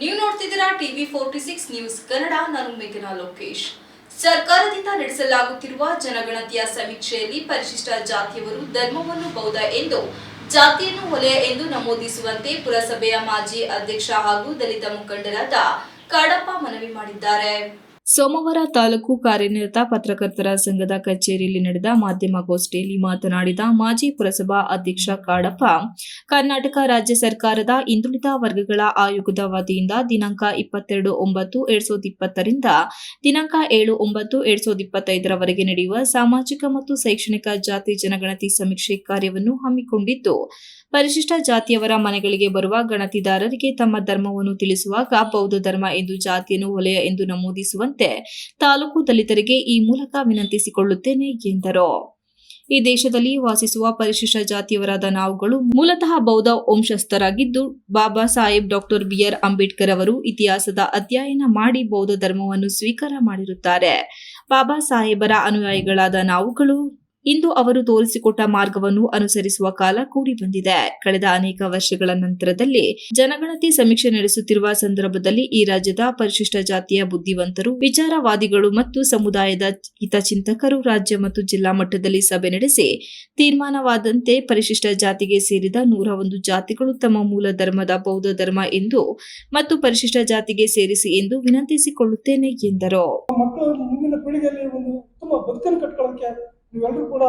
ನೀವು ನೋಡ್ತಿದ್ದೀರಾ TV forty six news Kannada, ನಾನು ಮೇಘನಾ ಲೋಕೇಶ್. ಸರ್ಕಾರದಿಂದ ನಡೆಸಲಾಗುತ್ತಿರುವ ಜನಗಣತಿಯ ಸಮೀಕ್ಷೆಯಲ್ಲಿ ಪರಿಶಿಷ್ಟ ಜಾತಿಯವರು ಧರ್ಮವನ್ನು ಬೌದ್ಧ ಎಂದು, ಜಾತಿಯನ್ನು ವಲಯ ಎಂದು ನಮೂದಿಸುವಂತೆ ಪುರಸಭೆಯ ಮಾಜಿ ಅಧ್ಯಕ್ಷ ಹಾಗೂ ದಲಿತ ಮುಖಂಡರಾದ ಕಾಡಪ್ಪ ಮನವಿ ಮಾಡಿದ್ದಾರೆ. ಸೋಮವಾರ ತಾಲೂಕು ಕಾರ್ಯನಿರತ ಪತ್ರಕರ್ತರ ಸಂಘದ ಕಚೇರಿಯಲ್ಲಿ ನಡೆದ ಮಾಧ್ಯಮಗೋಷ್ಠಿಯಲ್ಲಿ ಮಾತನಾಡಿದ ಮಾಜಿ ಪುರಸಭಾ ಅಧ್ಯಕ್ಷ ಕಾಡಪ್ಪ, ಕರ್ನಾಟಕ ರಾಜ್ಯ ಸರ್ಕಾರದ ಹಿಂದುಳಿದ ವರ್ಗಗಳ ಆಯೋಗದ ವತಿಯಿಂದ ದಿನಾಂಕ ಇಪ್ಪತ್ತೆರಡು ಒಂಬತ್ತು ಎರಡ್ ಸಾವಿರದ ಇಪ್ಪತ್ತರಿಂದ ದಿನಾಂಕ ಏಳು ಒಂಬತ್ತು ಎರಡ್ ಸಾವಿರದ ಇಪ್ಪತ್ತೈದರವರೆಗೆ ನಡೆಯುವ ಸಾಮಾಜಿಕ ಮತ್ತು ಶೈಕ್ಷಣಿಕ ಜಾತಿ ಜನಗಣತಿ ಸಮೀಕ್ಷೆ ಕಾರ್ಯವನ್ನು ಹಮ್ಮಿಕೊಂಡಿದ್ದು ಪರಿಶಿಷ್ಟ ಜಾತಿಯವರ ಮನೆಗಳಿಗೆ ಬರುವ ಗಣತಿದಾರರಿಗೆ ತಮ್ಮ ಧರ್ಮವನ್ನು ತಿಳಿಸುವಾಗ ಬೌದ್ಧ ಧರ್ಮ ಎಂದು ಜಾತಿಯನ್ನು ವಲಯ ಎಂದು ನಮೂದಿಸುವಂತೆ ತಾಲೂಕು ದಲಿತರಿಗೆ ಈ ಮೂಲಕ ವಿನಂತಿಸಿಕೊಳ್ಳುತ್ತೇನೆ ಎಂದರು. ಈ ದೇಶದಲ್ಲಿ ವಾಸಿಸುವ ಪರಿಶಿಷ್ಟ ಜಾತಿಯವರಾದ ನಾವುಗಳು ಮೂಲತಃ ಬೌದ್ಧ ವಂಶಸ್ಥರಾಗಿದ್ದು, Baba Saheb doctor B R Ambedkar ಅವರು ಇತಿಹಾಸದ ಅಧ್ಯಯನ ಮಾಡಿ ಬೌದ್ಧ ಧರ್ಮವನ್ನು ಸ್ವೀಕಾರ ಮಾಡಿರುತ್ತಾರೆ. ಬಾಬಾ ಸಾಹೇಬರ ಅನುಯಾಯಿಗಳಾದ ನಾವುಗಳು ಇಂದು ಅವರು ತೋರಿಸಿಕೊಟ್ಟ ಮಾರ್ಗವನ್ನು ಅನುಸರಿಸುವ ಕಾಲ ಕೂಡಿ ಬಂದಿದೆ. ಕಳೆದ ಅನೇಕ ವರ್ಷಗಳ ನಂತರದಲ್ಲಿ ಜನಗಣತಿ ಸಮೀಕ್ಷೆ ನಡೆಸುತ್ತಿರುವ ಸಂದರ್ಭದಲ್ಲಿ ಈ ರಾಜ್ಯದ ಪರಿಶಿಷ್ಟ ಜಾತಿಯ ಬುದ್ಧಿವಂತರು, ವಿಚಾರವಾದಿಗಳು ಮತ್ತು ಸಮುದಾಯದ ಹಿತಚಿಂತಕರು ರಾಜ್ಯ ಮತ್ತು ಜಿಲ್ಲಾ ಮಟ್ಟದಲ್ಲಿ ಸಭೆ ನಡೆಸಿ ತೀರ್ಮಾನವಾದಂತೆ ಪರಿಶಿಷ್ಟ ಜಾತಿಗೆ ಸೇರಿದ ನೂರ ಒಂದು ಜಾತಿಗಳು ತಮ್ಮ ಮೂಲ ಧರ್ಮದ ಬೌದ್ಧ ಧರ್ಮ ಎಂದು ಮತ್ತು ಪರಿಶಿಷ್ಟ ಜಾತಿಗೆ ಸೇರಿಸಿ ಎಂದು ವಿನಂತಿಸಿಕೊಳ್ಳುತ್ತೇನೆ ಎಂದರು. ನೀವೆಲ್ಲರೂ ಕೂಡ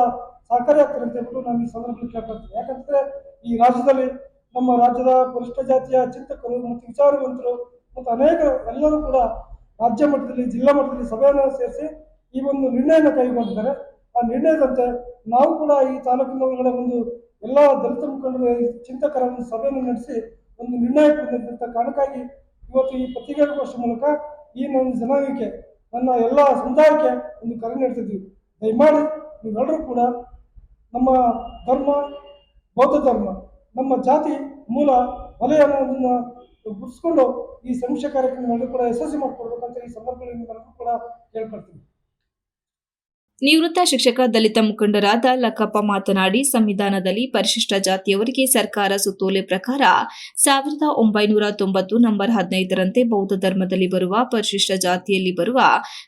ಸಹಕಾರಿ ಆಗ್ತಾರೆ ಅಂತ ನಾನು ಈ ಸಂದರ್ಭದಲ್ಲಿ ಕೇಳ್ಕೊಳ್ತೀನಿ. ಯಾಕಂದ್ರೆ ಈ ರಾಜ್ಯದಲ್ಲಿ ನಮ್ಮ ರಾಜ್ಯದ ಪರಿಷ್ಠ ಜಾತಿಯ ಚಿಂತಕರು ಮತ್ತು ವಿಚಾರವಂತರು ಮತ್ತು ಅನೇಕ ಎಲ್ಲರೂ ಕೂಡ ರಾಜ್ಯ ಮಟ್ಟದಲ್ಲಿ, ಜಿಲ್ಲಾ ಮಟ್ಟದಲ್ಲಿ ಸಭೆಯನ್ನು ಸೇರಿಸಿ ಈ ಒಂದು ನಿರ್ಣಯನ ಕೈಗೊಂಡಿದ್ದಾರೆ. ಆ ನಿರ್ಣಯದಂತೆ ನಾವು ಕೂಡ ಈ ತಾಲೂಕಿನ ಒಳಗಡೆ ಒಂದು ಎಲ್ಲ ದಲಿತ ಮುಖಂಡರ, ಚಿಂತಕರ ಒಂದು ಸಭೆಯನ್ನು ನಡೆಸಿ ಒಂದು ನಿರ್ಣಯ ಬಂದಂತ ಕಾರಣಕ್ಕಾಗಿ ಇವತ್ತು ಈ ಪತ್ರಿಕಾಗೋಷ್ಠಿ ಮೂಲಕ ಈ ನನ್ನ ಜನಾಂಗಕ್ಕೆ, ನನ್ನ ಎಲ್ಲ ಸಮುದಾಯಕ್ಕೆ ಒಂದು ಕರೆ ನೀಡ್ತಿದ್ವಿ. ದಯಮಾಡಿ ನೀವೆಲ್ಲರೂ ಕೂಡ ನಮ್ಮ ಧರ್ಮ, ಬೌದ್ಧ ಧರ್ಮ, ನಮ್ಮ ಜಾತಿ ಮೂಲ ವಲಯವನ್ನು ಗುರುತಿಸ್ಕೊಂಡು ಈ ಸಮೀಕ್ಷೆ ಕಾರ್ಯಕ್ರಮಗಳನ್ನು ಕೂಡ ಯಶಸ್ವಿ ಮಾಡಿಕೊಡ್ಬೇಕಂತ ಈ ಸಂದರ್ಭದಲ್ಲಿ ಕೂಡ ಕೇಳ್ಕೊಳ್ತೀನಿ ನಿವೃತ್ತ ಶಿಕ್ಷಕ ದಲಿತ ಮುಖಂಡರಾದ ಲಕ್ಕಪ್ಪ ಮಾತನಾಡಿ, ಸಂವಿಧಾನದಲ್ಲಿ ಪರಿಶಿಷ್ಟ ಜಾತಿಯವರಿಗೆ ಸರ್ಕಾರ ಸುತ್ತೋಲೆ ಪ್ರಕಾರ ಸಾವಿರದ ಒಂಬೈನೂರ ತೊಂಬತ್ತು ನಂಬರ್ ಹದಿನೈದರಂತೆ ಬೌದ್ಧ ಧರ್ಮದಲ್ಲಿ ಬರುವ ಪರಿಶಿಷ್ಟ ಜಾತಿಯಲ್ಲಿ ಬರುವ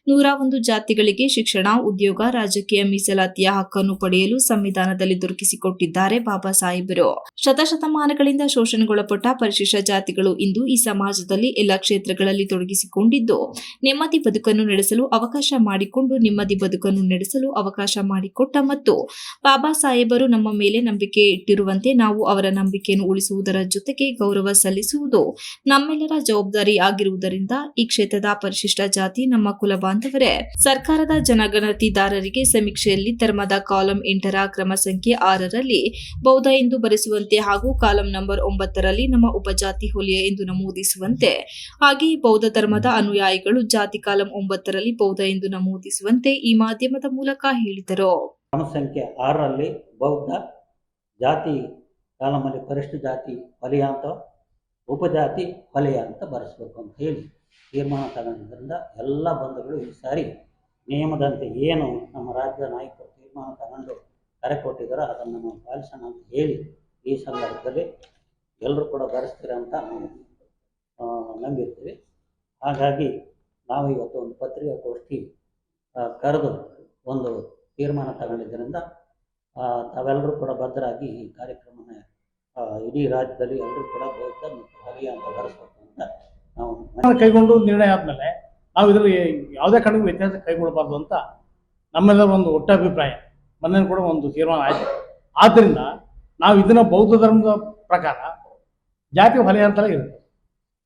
ನೂರ ಒಂದು ಜಾತಿಗಳಿಗೆ ಶಿಕ್ಷಣ, ಉದ್ಯೋಗ, ರಾಜಕೀಯ ಮೀಸಲಾತಿಯ ಹಕ್ಕನ್ನು ಪಡೆಯಲು ಸಂವಿಧಾನದಲ್ಲಿ ದೊರಕಿಸಿಕೊಟ್ಟಿದ್ದಾರೆ ಬಾಬಾ ಸಾಹೇಬರು. ಶತಶತಮಾನಗಳಿಂದ ಶೋಷಣೆಗೊಳಪಟ್ಟ ಪರಿಶಿಷ್ಟ ಜಾತಿಗಳು ಇಂದು ಈ ಸಮಾಜದಲ್ಲಿ ಎಲ್ಲ ಕ್ಷೇತ್ರಗಳಲ್ಲಿ ತೊಡಗಿಸಿಕೊಂಡಿದ್ದು, ನೆಮ್ಮದಿ ಬದುಕನ್ನು ನಡೆಸಲು ಅವಕಾಶ ಮಾಡಿಕೊಂಡು ನೆಮ್ಮದಿ ಬದುಕನ್ನು ನಡೆಸಲು ಅವಕಾಶ ಮಾಡಿಕೊಟ್ಟ ಮತ್ತು ಬಾಬಾ ಸಾಹೇಬರು ನಮ್ಮ ಮೇಲೆ ನಂಬಿಕೆ ಇಟ್ಟಿರುವಂತೆ ನಾವು ಅವರ ನಂಬಿಕೆಯನ್ನು ಉಳಿಸುವುದರ ಜೊತೆಗೆ ಗೌರವ ಸಲ್ಲಿಸುವುದು ನಮ್ಮೆಲ್ಲರ ಜವಾಬ್ದಾರಿ ಆಗಿರುವುದರಿಂದ ಈ ಕ್ಷೇತ್ರದ ಪರಿಶಿಷ್ಟ ಜಾತಿ, ನಮ್ಮ ಕುಲ ಬಾಂಧವರೇ, ಸರ್ಕಾರದ ಜನಗಣತಿದಾರರಿಗೆ ಸಮೀಕ್ಷೆಯಲ್ಲಿ ಧರ್ಮದ ಕಾಲಂ ಎಂಟರ ಕ್ರಮ ಸಂಖ್ಯೆ ಆರರಲ್ಲಿ ಬೌದ್ಧ ಎಂದು ಬರೆಸುವಂತೆ ಹಾಗೂ ಕಾಲಂ ನಂಬರ್ ಒಂಬತ್ತರಲ್ಲಿ ನಮ್ಮ ಉಪಜಾತಿ ಹೊಲಿಯ ಎಂದು ನಮೂದಿಸುವಂತೆ. ಹಾಗೆಯೇ ಬೌದ್ಧ ಧರ್ಮದ ಅನುಯಾಯಿಗಳು ಜಾತಿ ಕಾಲಂ ಒಂಬತ್ತರಲ್ಲಿ ಬೌದ್ಧ ಎಂದು ನಮೂದಿಸುವಂತೆ ಈ ಮಾಧ್ಯಮದ ಮೂಲಕ ಹೇಳಿದರು. ಜನಸಂಖ್ಯೆ ಸಂಖ್ಯೆ ಆರರಲ್ಲಿ ಬೌದ್ಧ ಜಾತಿ ಕಾಲಮಲ್ಲಿ ಪರಿಷ್ಠ ಜಾತಿ ವಲಯ ಅಂತ, ಉಪಜಾತಿ ವಲಯ ಅಂತ ಬರೆಸ್ಬೇಕು ಅಂತ ಹೇಳಿ ತೀರ್ಮಾನ ತಗೊಂಡಿದ್ದರಿಂದ ಎಲ್ಲ ಬಂಧುಗಳು ಈ ಸಾರಿ ನಿಯಮದಂತೆ ಏನು ನಮ್ಮ ರಾಜ್ಯ ನಾಯಕರು ತೀರ್ಮಾನ ತಗೊಂಡು ಕರೆ ಕೊಟ್ಟಿದ್ದಾರೋ ಅದನ್ನು ನಾವು ಪಾಲಿಸೋಣ ಅಂತ ಹೇಳಿ ಈ ಸಂದರ್ಭದಲ್ಲಿ ಎಲ್ಲರೂ ಕೂಡ ಬರೆಸ್ತೀರ ಅಂತ ನಂಬಿರ್ತೀವಿ. ಹಾಗಾಗಿ ನಾವು ಇವತ್ತು ಒಂದು ಪತ್ರಿಕಾಗೋಷ್ಠಿ ಕರೆದು ಒಂದು ತೀರ್ಮಾನ ತಗೊಂಡಿದ್ದರಿಂದ ತಾವೆಲ್ಲರೂ ಕೂಡ ಬದ್ಧರಾಗಿ ಈ ಕಾರ್ಯಕ್ರಮನ ಇಡೀ ರಾಜ್ಯದಲ್ಲಿ ಎಲ್ಲರೂ ಕೂಡ ಬೌದ್ಧ ಮತ್ತು ಹರಿಯ ಅಂತ ಬರೆಸ್ಬೇಕು ಅಂತ ನಾವು ಕೈಗೊಂಡು ನಿರ್ಣಯ ಆದಮೇಲೆ ನಾವು ಇದರಲ್ಲಿ ಯಾವುದೇ ಕಡೆ ವ್ಯತ್ಯಾಸ ಕೈಗೊಳ್ಳಬಾರ್ದು ಅಂತ ನಮ್ಮೆಲ್ಲ ಒಂದು ಒಟ್ಟ ಅಭಿಪ್ರಾಯ. ಮೊನ್ನೆ ಕೂಡ ಒಂದು ತೀರ್ಮಾನ ಆಯಿತು. ಆದ್ದರಿಂದ ನಾವು ಇದನ್ನ ಬೌದ್ಧ ಧರ್ಮದ ಪ್ರಕಾರ ಜಾತಿ ಹೊಲೆಯ ಅಂತಲೇ ಇರುತ್ತೆ.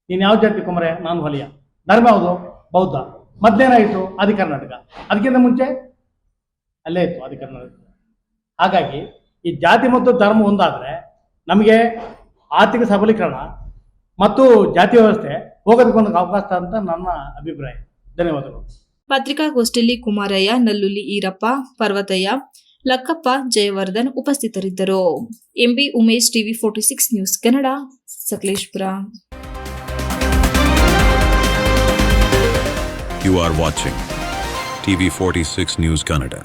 ನೀನು ಯಾವ ಜಾತಿ ಕುಮರೆ ನಾನು ಹೊಲೆಯ ಧರ್ಮ ಯಾವುದು? ಬೌದ್ಧ. ಮತ್ತೇನಾಯಿತು? ಆದಿ ಕರ್ನಾಟಕ. ಅದಕ್ಕಿಂತ ಮುಂಚೆ ಅಲ್ಲೇ ಇತ್ತು ಅದಕ್ಕೆ ಹಾಗಾಗಿ ಈ ಜಾತಿ ಮತ್ತು ಧರ್ಮ ಒಂದಾದರೆ ನಮಗೆ ಆರ್ಥಿಕ ಸಬಲೀಕರಣ ಮತ್ತು ಜಾತಿ ವ್ಯವಸ್ಥೆ ಹೋಗೋದಕ್ಕೊಂದು ಅವಕಾಶ ಅಂತ ನನ್ನ ಅಭಿಪ್ರಾಯ. ಧನ್ಯವಾದಗಳು. ಪತ್ರಿಕಾಗೋಷ್ಠಿಯಲ್ಲಿ ಕುಮಾರಯ್ಯ ನಲ್ಲುಲಿ ಈರಪ್ಪ ಪರ್ವತಯ್ಯ ಲಕ್ಕಪ್ಪ ಜಯವರ್ಧನ್ ಉಪಸ್ಥಿತರಿದ್ದರು. M B Umesh TV forty six news Kannada Sakleshpur. You are watching TV46 News Kannada.